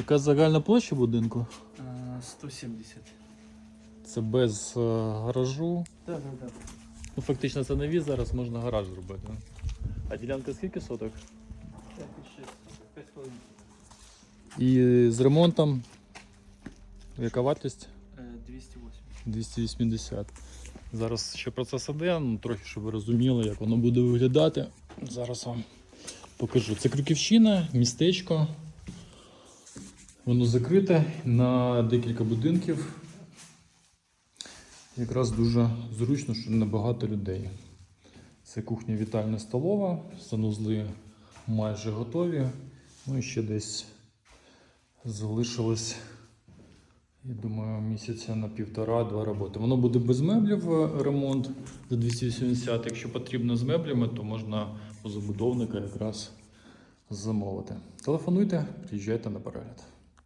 Яка загальна площа будинку? Е, 170. Це без е, гаражу. Так, так, так. Ну, фактично це нові, зараз можна гараж зробити. А ділянка скільки соток? 5,5. І з ремонтом. Яка вартість? Е, 208. 280. Зараз ще процес іде, ну, трохи, щоб ви розуміли, як воно буде виглядати. Зараз вам покажу. Це Крюківщина, містечко. Воно закрите на декілька будинків. Якраз дуже зручно, що небагато людей. Це кухня вітальна столова, санузли майже готові. Ну і ще десь залишилось я думаю, місяця на півтора-два роботи. Воно буде без меблів е, ремонт за 280. Якщо потрібно з меблями, то можна у забудовника якраз замовити. Телефонуйте, приїжджайте на перегляд.